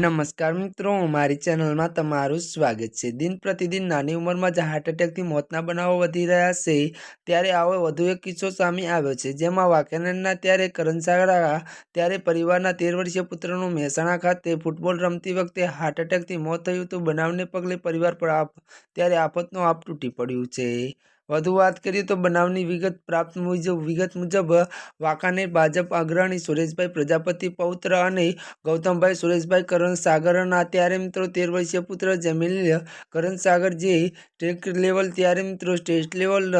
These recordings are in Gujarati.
નમસ્કાર મિત્રો, મારી ચેનલમાં તમારું સ્વાગત છે. દિન પ્રતિદિન નાની ઉંમરમાં જ હાર્ટ એટેકથી મોતના બનાવો વધી રહ્યા છે. ત્યારે આવો વધુ એક કિસ્સો સામે આવ્યો છે, જેમાં વાંકાનેરના ત્યારે કરણસાગરા, ત્યારે પરિવારના તેર વર્ષીય પુત્રનું મહેસાણા ખાતે ફૂટબોલ રમતી વખતે હાર્ટ એટેકથી મોત થયું હતું. બનાવને પગલે પરિવાર પર આપ, ત્યારે આફતનો આપ તૂટી પડ્યું છે. વધુ વાત કરીએ તો બનાવની વિગત પ્રાપ્ત મુજબ, વિગત મુજબ, વાંકાનેર ભાજપ અગ્રણી સુરેશભાઈ પ્રજાપતિ, પૌત્ર અને ગૌતમભાઈ સુરેશભાઈ કરણસાગરના ત્યારે મિત્રો તેર વર્ષીય પુત્ર જમીલ કરણસાગર જે સ્ટેટ લેવલ ત્યારે મિત્રો સ્ટેટ લેવલ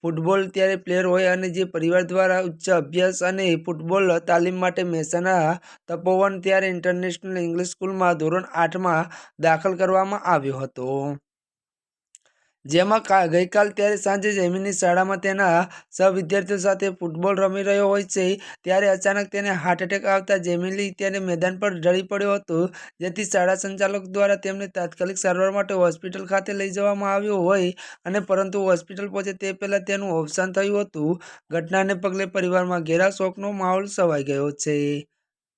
ફૂટબોલ ત્યારે પ્લેયર હોય અને જે પરિવાર દ્વારા ઉચ્ચ અભ્યાસ અને ફૂટબોલ તાલીમ માટે મહેસાણા તપોવન ત્યારે ઇન્ટરનેશનલ ઇંગ્લિશ સ્કૂલમાં ધોરણ આઠમાં દાખલ કરવામાં આવ્યો હતો. જેમાં ગઈકાલ ત્યારે સાંજે જમીનની શાળામાં તેના સહવિદ્યાર્થીઓ સાથે ફૂટબોલ રમી રહ્યો હોય છે, ત્યારે અચાનક તેને હાર્ટ એટેક આવતા જેમિલી તેને મેદાન પર ઢળી પડ્યો હતો, જેથી શાળા સંચાલક દ્વારા તેમને તાત્કાલિક સારવાર માટે હોસ્પિટલ ખાતે લઈ જવામાં આવ્યો હોય અને પરંતુ હોસ્પિટલ પહોંચે તે પહેલાં તેનું અવસાન થયું હતું. ઘટનાને પગલે પરિવારમાં ઘેરા શોકનો માહોલ છવાઈ ગયો છે.